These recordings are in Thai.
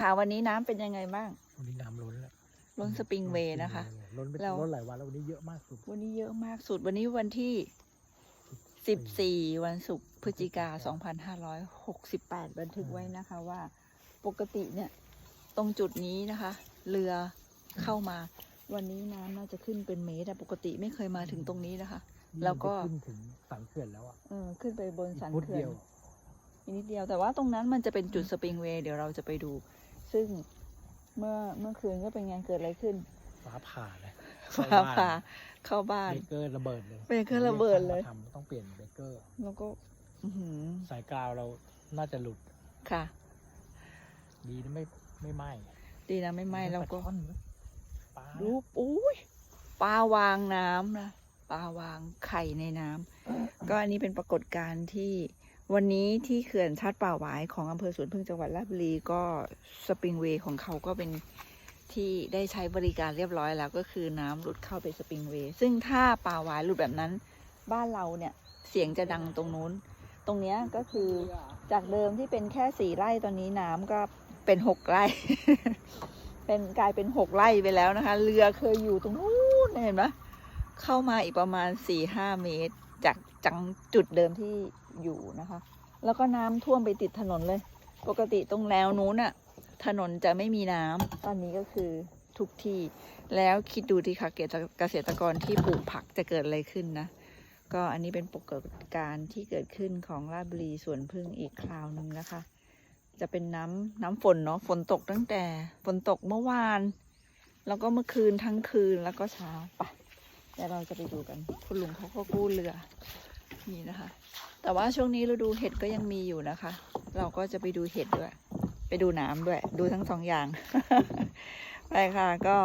ค่ะวันนี้น้ำเป็นยังไงบ้าง วันนี้น้ำล้นแล้วล้นสปริงเวย์นะคะ ล้นไปแล้วล้นหลายวันแล้ววันนี้เยอะมากสุด วันนี้เยอะมากสุดวันนี้วันที่ 14 วันศุกร์พฤศจิกา 2568 บันทึกไว้นะคะว่าปกติเนี่ย ตรงจุดนี้นะคะ เรือเข้ามา วันนี้น้ำน่าจะขึ้นเป็นเมตรแต่ปกติไม่เคยมาถึงตรงนี้นะคะ แล้วก็ ขึ้นถึงสันเขื่อนแล้วอะเออขึ้นไปบนสันฟุตเขื่อเดีนยว อีกนิดเดียวแต่ว่าตรงนั้นมันจะเป็นจุดสปริงเวย์เดี๋ยวเราจะไปดู ซึ่งเมื่อเมื่อคืนก็เป็นไงเกิดอะไรขึ้น ฟ้าผ่าเลยฟ้าผ่าเข้าบ้านเบรกเกอร์ระเบิดเลยเบรกเกอร์ระเบิดเลยรีกช่างมาทำต้องเปลี่ยนเบรกเกอร์ แล้วก็อือหือสายกาวเราน่าจะหลุดค่ะ ดีนะไม่ไม่ไหม้ดีนะไม่ไหม้แล้วก็ปลาช่อนนะปลารูปอุ้ยปลาวางน้ำนะปลาวางไข่ในน้ำก็อันนี้เป็นปรากฏการณ์ที่ วันนี้ที่เขื่อนชาดป่าหวายของอำเภอสวนพึ่งจังหวัดราชบุรีก็สปริงเวย์ของเขาก็เป็นที่ได้ใช้บริการเรียบร้อยแล้วก็คือน้ำหลุดเข้าไปสปริงเวย์ซึ่งถ้าป่าหวายหลุดแบบนั้น บ้านเราเนี่ยเสียงจะดังตรงนู้น ตรงเนี้ยก็คือจากเดิมที่เป็นแค่สี่ไร่ตอนนี้น้ำก็เป็นหกไร่ เป็นกลายเป็นหกไร่ไปแล้วนะคะ เรือเคยอยู่ตรงนู้นเห็นไหมเข้ามาอีกประมาณสี่ห้าเมตร จากจังจุดเดิมที่ อยู่นะคะ แล้วก็น้ำท่วมไปติดถนนเลย ปกติตรงแนวนู้นอะถนนจะไม่มีน้ำตอนนี้ก็คือทุกที่ แล้วคิดดูที่ค่ะเกษตรกรที่ปลูกผักจะเกิดอะไรขึ้นนะ ก็อันนี้เป็นปรากฏการณ์ที่เกิดขึ้นของราชบุรีสวนพึ่งอีกคราวหนึ่งนะคะ จะเป็นน้ำน้ำฝนเนาะ ฝนตกตั้งแต่ฝนตกเมื่อวาน แล้วก็เมื่อคืนทั้งคืนแล้วก็เช้าไปเดี๋ยวเราจะไปดูกัน คุณลุงเขาก็กู้เรือ นี่นะคะ แต่ว่าช่วงนี้ฤดูเห็ดก็ยังมีอยู่นะคะ เราก็จะไปดูเห็ดด้วย ไปดูน้ำด้วย ดูทั้งสองอย่าง ไปค่ะ ก็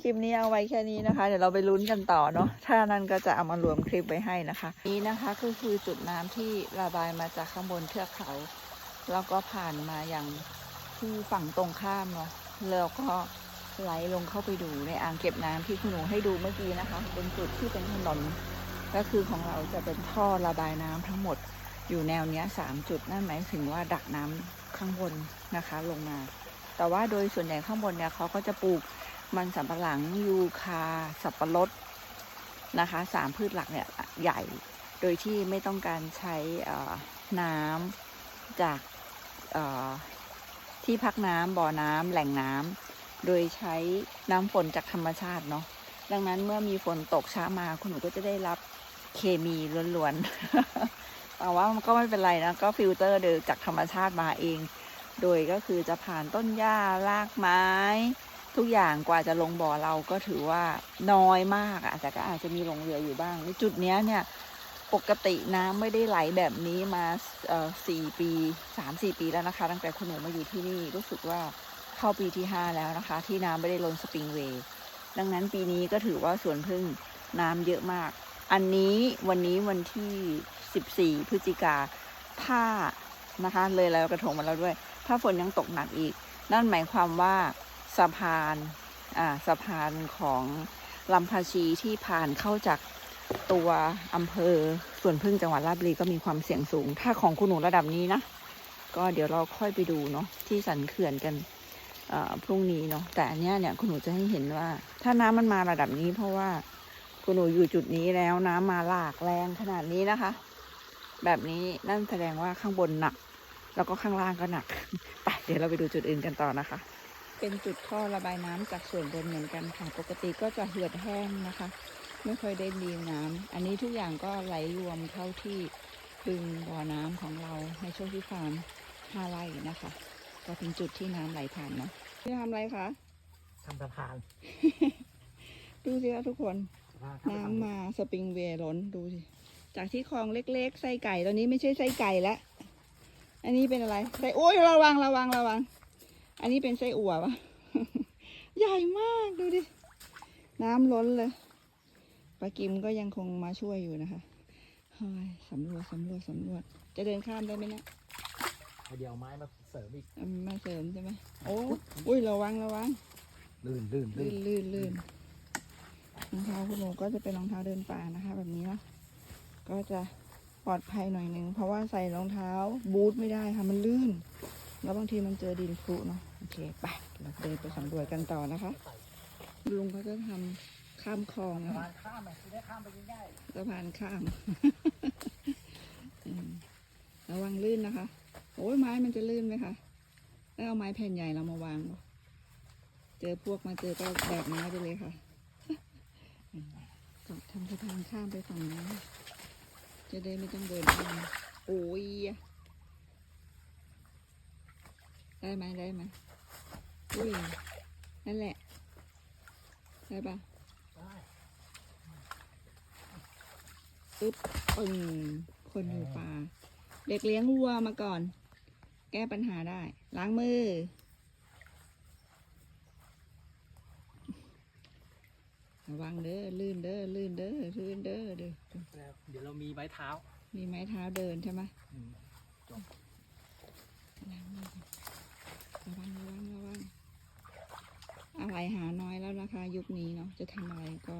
คลิปนี้เอาไว้แค่นี้นะคะ เดี๋ยวเราไปลุ้นกันต่อเนาะ ถ้านั้นก็จะเอามารวมคลิปไว้ให้นะคะ นี้นะคะก็คือจุดน้ำที่ระบายมาจากข้างบนเทือกเขา แล้วก็ผ่านมาอย่างที่ฝั่งตรงข้ามเนาะ แล้วก็ไหลลงเข้าไปดูในอ่างเก็บน้ำที่คุณหนูให้ดูเมื่อกี้นะคะ เป็นจุดที่เป็นถนน ก็คือของเราจะเป็นท่อระบายน้ำทั้งหมดอยู่แนวเนี้ยสามจุดนั่นหมายถึงว่าดักน้ำข้างบนนะคะลงมา แต่ว่าโดยส่วนใหญ่ข้างบนเนี่ยเขาก็จะปลูกมันสำปะหลังยูคาสับปะรดนะคะสามพืชหลักเนี่ยใหญ่โดยที่ไม่ต้องการใช้น้ำจากที่พักน้ำบ่อน้ำแหล่งน้ำโดยใช้น้ำฝนจากธรรมชาติเนาะดังนั้นเมื่อมีฝนตกช้ามาคุณหนูก็จะได้รับ เคมีล้วนๆ แต่ว่ามันก็ไม่เป็นไรนะ ก็ฟิลเตอร์เดิจากธรรมชาติมาเอง โดยก็คือจะผ่านต้นหญ้ารากไม้ ทุกอย่างกว่าจะลงบ่อเราก็ถือว่าน้อยมากอะแต่ก็อาจจะมีหลงเหลืออยู่บ้างในจุดนี้เนี่ยปกติน้ำไม่ได้ไหลแบบนี้มาสี่ปีสามสี่ปีแล้วนะคะ ตั้งแต่คุณหนูมาอยู่ที่นี่รู้สึกว่าเข้าปีที่ห้าแล้วนะคะ ที่น้ำไม่ได้ล้นสปริงเวย์ดังนั้นปีนี้ก็ถือว่าสวนพึ่งน้ำเยอะมาก อันนี้วันนี้วันที่สิบสี่พฤศจิกาถ้านะคะเลยแล้วกระทงมาแล้วด้วย ถ้าฝนยังตกหนักอีก นั่นหมายความว่าสะพานอ่าสะพานของลำพาชีที่ผ่านเข้าจากตัวอำเภอส่วนพึ่งจังหวัดราชบุรีก็มีความเสี่ยงสูง ถ้าของคุณหนูระดับนี้นะ ก็เดี๋ยวเราค่อยไปดูเนาะที่สันเขื่อนกันอ่อพรุ่งนี้เนาะแต่อันเนี้ยเนี่ยคุณหนูจะให้เห็นว่า ถ้าน้ำมันมาระดับนี้เพราะว่า คุณหนูอยู่จุดนี้แล้วน้ำมาหลากแรงขนาดนี้นะคะ แบบนี้นั่นแสดงว่าข้างบนหนัก แล้วก็ข้างล่างก็หนักไปเดี๋ยวเราไปดูจุดอื่นกันต่อนะคะ เป็นจุดท่อระบายน้ำจากส่วนบนเหมือนกันค่ะ ปกติก็จะเหือดแห้งนะคะ ไม่ค่อยได้ดีน้ำอันนี้ทุกอย่างก็ไหลรวมเข้าที่บึงบ่อน้ำของเราในช่วงที่ฟาร์มห้าไร่นะคะ ก็เป็นจุดที่น้ำไหลผ่านเนาะจะทำอะไรคะทำสะพาน ดูสิคะทุกคน น้ำมาสปริงเวย์ล้นดูสิ จากที่คลองเล็กๆไส้ไก่ตอนนี้ไม่ใช่ไส้ไก่แล้วอันนี้เป็นอะไรไส้โอ้ยระวังระวังระวัง อันนี้เป็นไส้อั่วปะใหญ่มากดูดิ น้ำล้นเลยปลากิมก็ยังคงมาช่วยอยู่นะคะเฮ้ยสำรวจสำรวจสำรวจ จะเดินข้ามได้ไหมเนี่ยเดี๋ยวเอาไม้มาเสริมอีกเอามาเสริมใช่ไหมโอ้อุ้ยระวังระวังลื่นลื่นลื่ลื่นนลื่นลื่น รองเท้าคุณหนูก็จะเป็นรองเท้าเดินป่านะคะ แบบนี้เนาะก็จะปลอดภัยหน่อยนึงเพราะว่าใส่รองเท้าบูทไม่ได้ค่ะมันลื่น แล้วบางทีมันเจอดินพรุเนาะโอเคไปเราเดินไปสำรวจกันต่อนะคะลุงเขาจะทำข้ามคลองนะสะคะพานข้ามอะจะได้ข้ามไปง่ายสะพานข้ามระวังลื่นนะคะโอ้ยไม้มันจะลื่นไหมคะแล้วเอาไม้แผ่นใหญ่เรามาวาง เจอพวกมาเจอก็แบกไม้ไปเลยค่ะ จอืมก็ทำสะพานข้ามไปฝั่งนู้นจะได้ไม่ต้องเดินข้ามโอ้ยได้ไหมได้ไหมอุ้ยนั่นแหละ ได้ปะได้ปึ๊บปึ่งคนอยู่ป่า เด็กเลี้ยงวัวมาก่อน แก้ปัญหาได้ ล้างมือ ระวังเด้อลื่นเด้อลื่นเด้อลื่นเด้อเด้อแล้วเดี๋ยวเรามีไม้เท้ามีไม้เท้าเดินใช่ไหมอืมล้างมือระวังระวังระวังอะไรหาน้อยแล้วนะคะ ยุคนี้เนาะจะทำอะไรก็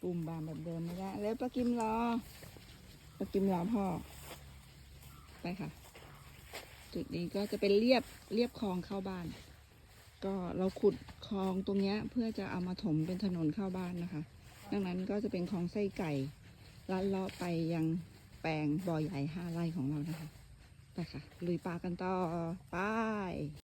ปุ่มบามแบบเดิมไม่ได้แล้วป้ากิมรอป้ากิมรอพ่อไปค่ะ จุดนี้ก็จะเป็นเรียบเรียบคลองเข้าบ้าน ก็เราขุดคลองตรงนี้เพื่อจะเอามาถมเป็นถนนเข้าบ้านนะคะ ดังนั้นก็จะเป็นคลองไส้ไก่ลัดเลาะไปยังแปลงบ่อใหญ่ห้าไร่ของเรานะคะ ไปค่ะ ลุยปลากันต่อ ไป